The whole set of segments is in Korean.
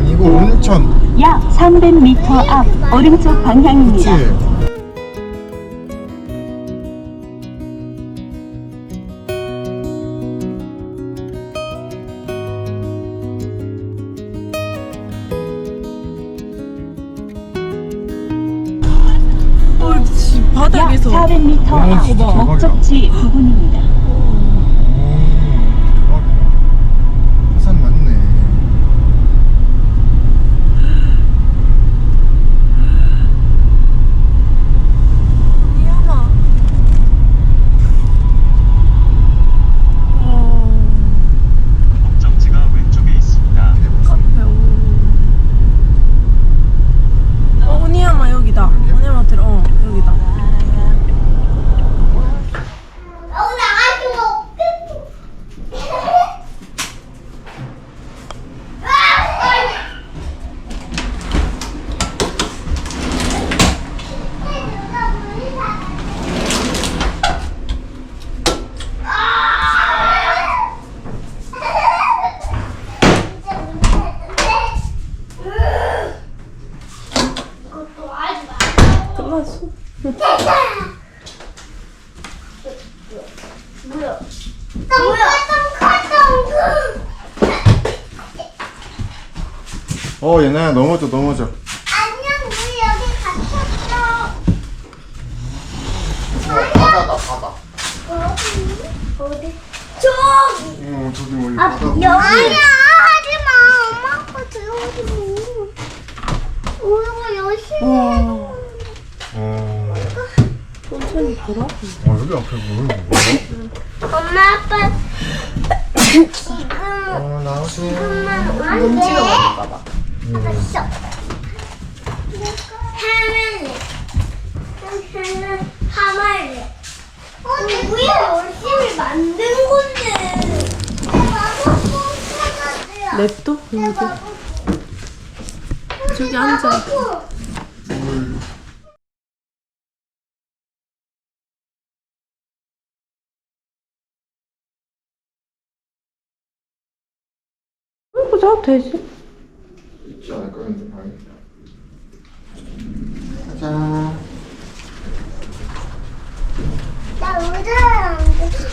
이거 온천. 약 300m 앞 오른쪽 방향입니다. 그치? 어, 지 약 바닥에서 400m 오, 앞 대박이다. 목적지 부근입니다. 오, 대박이다. 산 맞네. 미안아. 어, 목적지가 왼쪽에 있습니다. 카페. 오. 어, 오니야마 여기다. 오니야마 들어. 어, 여기다. 끝났어. 어, 얘네 넘어져, 넘어져. 안녕, 우리 여기 갇혔어. 어, 바다다, 바다. 어디? 어디? 저기. 어, 저기 뭐, 아, 바다. 여기야. 하지 마. 엄마 아빠 들어오지 마. 우리가 열심히 와. 어, 천천히 걸어. 어, 여기 앞에 뭐, 엄마 아빠 지금 어, 나오세요. 엄마는 안 돼. 하멜레. 하멜레. 열심히 만든 건데. 냅둬? 여기. 저기 앉아. 이거 자도 되지? 있지 않을까, 근데 방에. 가자. 나 의자랑.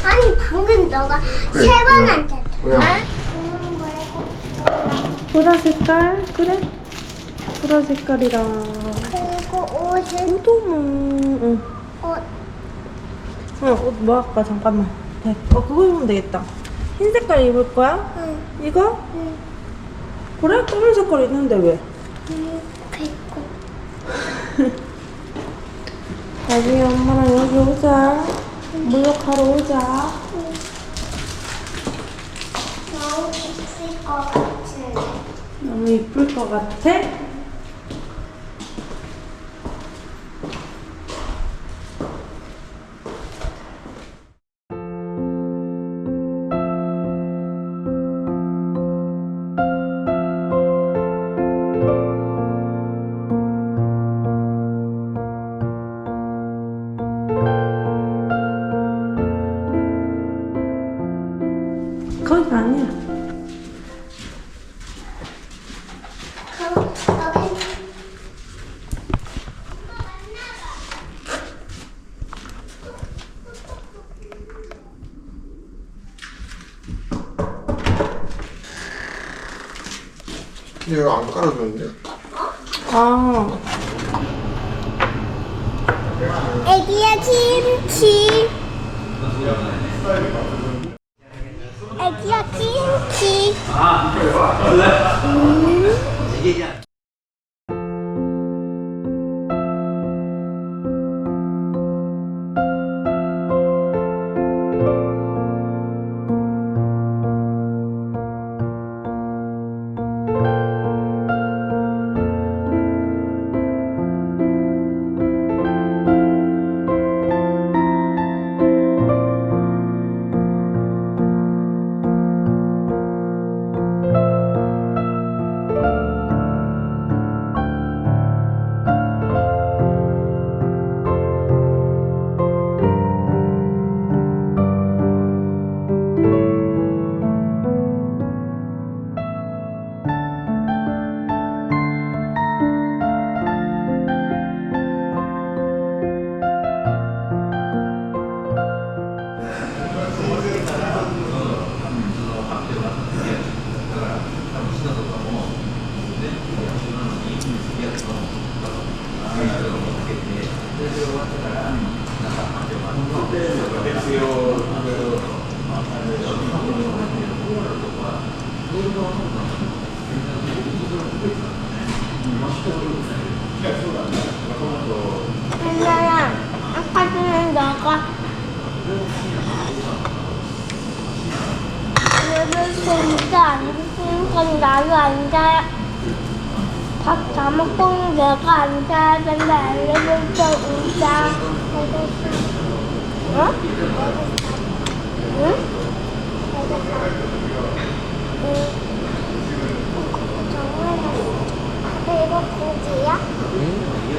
아니 방금 너가 그래, 세번 그냥. 그냥. 음, 말고. 보라 색깔? 그래? 보라 색깔이랑. 그리고 옷은 너무. 응. 옷. 응, 옷 뭐 할까? 잠깐만. 네. 어, 그거 입으면 되겠다. 흰 색깔 입을 거야? 응. 이거? 응. 그래? 검은 색깔 있는데 왜? 응. 그리고 나중에 엄마랑 여기 오자. 목욕하러 오자. 너무 있을 것 같은. 너무 이쁠 것 같아? 거기 아니야. 그럼 여기 얘 이거 안 깔아줬는데? 아, 애기야 김치. 애기야 김치. 안 쓰니까 나도 앉아야 밥다 먹고 내가 앉아야 된다 엘리베이터 의자 어? 응?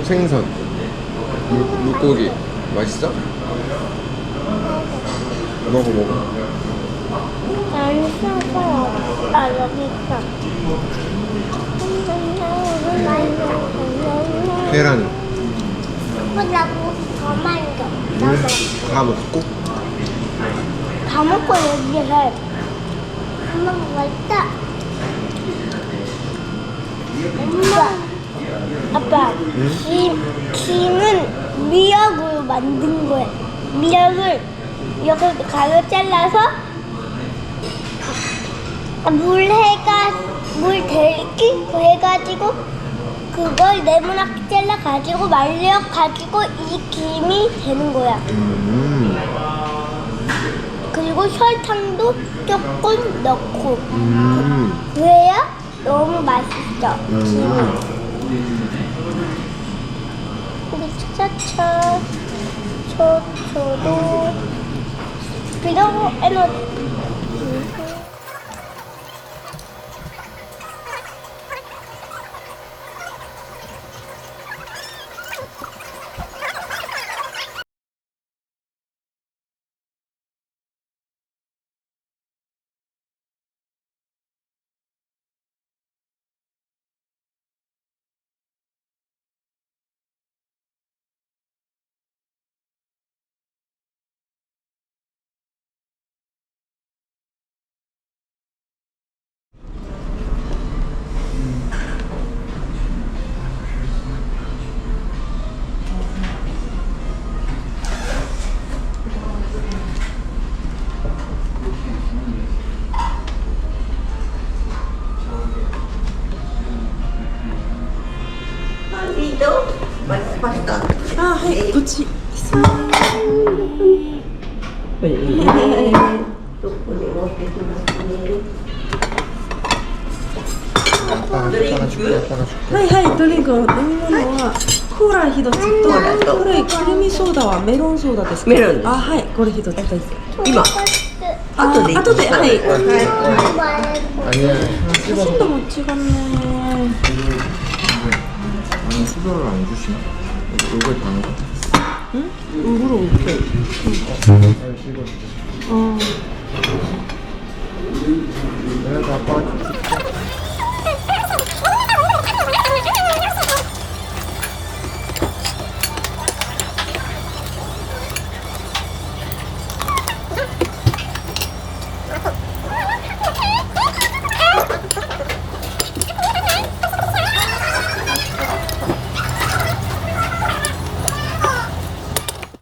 생선. 물, 물고기. 맛있어? 먹어, 먹어. 나는 수학을 아 여기 있어. 계란. 먹으라고 더 만져. 물다 먹고. 다 먹고 얘기해. 엄마 맛있다. 엄마. 아빠, 김, 김은 미역으로 만든 거야. 미역을 이렇게 가로 잘라서 물 해가 물 들기 해가지고 그걸 네모나게 잘라 가지고 말려 가지고 이 김이 되는 거야. 음. 그리고 설탕도 조금 넣고 음. 그래야 너무 맛있어. 음. 우리 차차차 초초도 그리고 에너지. 土地こい。はいはい、ドリンク。飲み物は、コーラ一つと、これ、くるみソーダはメロンソーダです。メロンあ、はい、これ一つです。今。あとで。あとで、はい。はい。写真とも違うね。あの、すばらんじゅしな。い楽す。 응? 물어볼게. 아, 식어. 어. 내가 아빠가 줄게.